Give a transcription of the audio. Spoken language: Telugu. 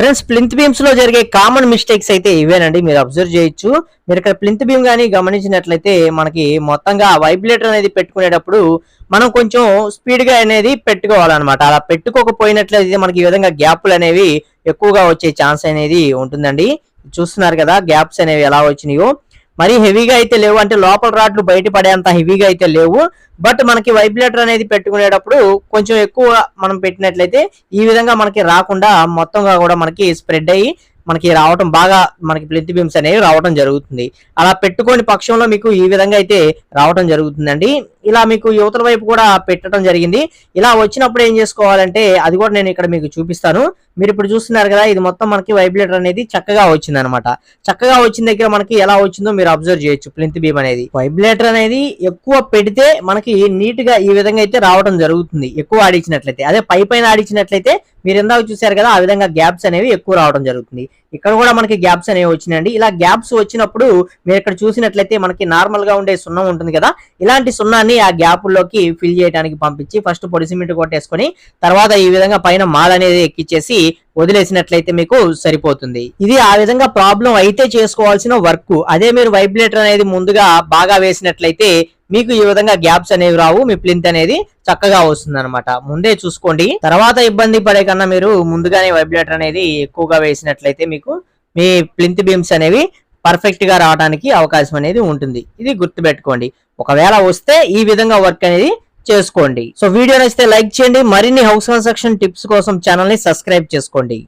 ఫ్రెండ్స్ ప్లింత్ బీమ్స్లో జరిగే కామన్ మిస్టేక్స్ అయితే ఇవేనండి. మీరు అబ్జర్వ్ చేయొచ్చు. మీరు ఇక్కడ ప్లింత్ బీమ్ కానీ గమనించినట్లయితే మనకి మొత్తంగా వైబ్రేటర్ అనేది పెట్టుకునేటప్పుడు మనం కొంచెం స్పీడ్గా అనేది పెట్టుకోవాలన్నమాట. అలా పెట్టుకోకపోయినట్లయితే మనకి ఈ విధంగా గ్యాప్లు అనేవి ఎక్కువగా వచ్చే ఛాన్స్ అనేది ఉంటుందండి. చూస్తున్నారు కదా గ్యాప్స్ అనేవి ఎలా వచ్చినాయో. మరి హెవీగా అయితే లేవు. అంటే లోపల రాడ్లు బయటపడే అంత హెవీగా అయితే లేవు. బట్ మనకి వైబ్రేటర్ అనేది పెట్టుకునేటప్పుడు కొంచెం ఎక్కువ మనం పెట్టినట్లయితే ఈ విధంగా మనకి రాకుండా మొత్తంగా కూడా మనకి స్ప్రెడ్ అయ్యి మనకి రావటం బాగా మనకి ప్లింత్ బీమ్స్ అనేవి రావటం జరుగుతుంది. అలా పెట్టుకోని పక్షంలో మీకు ఈ విధంగా అయితే రావటం జరుగుతుందండి. ఇలా మీకు యువతల వైపు కూడా పెట్టడం జరిగింది. ఇలా వచ్చినప్పుడు ఏం చేసుకోవాలంటే అది కూడా నేను ఇక్కడ మీకు చూపిస్తాను. మీరు ఇప్పుడు చూస్తున్నారు కదా ఇది మొత్తం మనకి వైబ్రేటర్ అనేది చక్కగా వచ్చింది అనమాట చక్కగా వచ్చిన దగ్గర మనకి ఎలా వచ్చిందో మీరు అబ్జర్వ్ చేయొచ్చు ప్లింత్ బీమ్ అనేది. వైబ్రేటర్ అనేది ఎక్కువ పెడితే మనకి నీట్గా ఈ విధంగా అయితే రావడం జరుగుతుంది ఎక్కువ ఆడించినట్లయితే. అదే పై పైన ఆడించినట్లయితే మీరు ఇందాక చూసారు కదా ఆ విధంగా గ్యాప్స్ అనేవి ఎక్కువ రావడం జరుగుతుంది. ఇక్కడ కూడా మనకి గ్యాప్స్ అనేవి వచ్చినాయండి. ఇలా గ్యాప్స్ వచ్చినప్పుడు మీరు ఇక్కడ చూసినట్లయితే మనకి నార్మల్గా ఉండే సున్నం ఉంటుంది కదా ఇలాంటి సున్నాన్ని ఆ గ్యాప్లోకి ఫిల్ చేయడానికి పంపించి ఫస్ట్ పొడి సిమెంట్ కొట్టేసుకొని తర్వాత ఈ విధంగా పైన మాల్ అనేది ఎక్కిచ్చేసి వదిలేసినట్లయితే మీకు సరిపోతుంది. ఇది ఆ విధంగా ప్రాబ్లం అయితే చేసుకోవాల్సిన వర్క్ అదే మీరు వైబ్రేటర్ అనేది ముందుగా బాగా వేసినట్లయితే మీకు ఈ విధంగా గ్యాప్స్ అనేవి రావు మీ ప్లింత్ అనేది చక్కగా వస్తుంది అనమాట ముందే చూసుకోండి. తర్వాత ఇబ్బంది పడే కన్నా మీరు ముందుగానే వైబ్రేటర్ అనేది ఎక్కువగా వేసినట్లయితే మీకు మీ ప్లింత్ బీమ్స్ అనేవి పర్ఫెక్ట్గా రావడానికి అవకాశం అనేది ఉంటుంది. ఇది గుర్తుపెట్టుకోండి. ఒకవేళ వస్తే ఈ విధంగా వర్క్ అనేది చేసుకోండి. సో వీడియో నచ్చితే లైక్ చేయండి. మరిన్ని హౌస్ కన్స్ట్రక్షన్ టిప్స్ కోసం ఛానల్ని సబ్స్క్రైబ్ చేసుకోండి.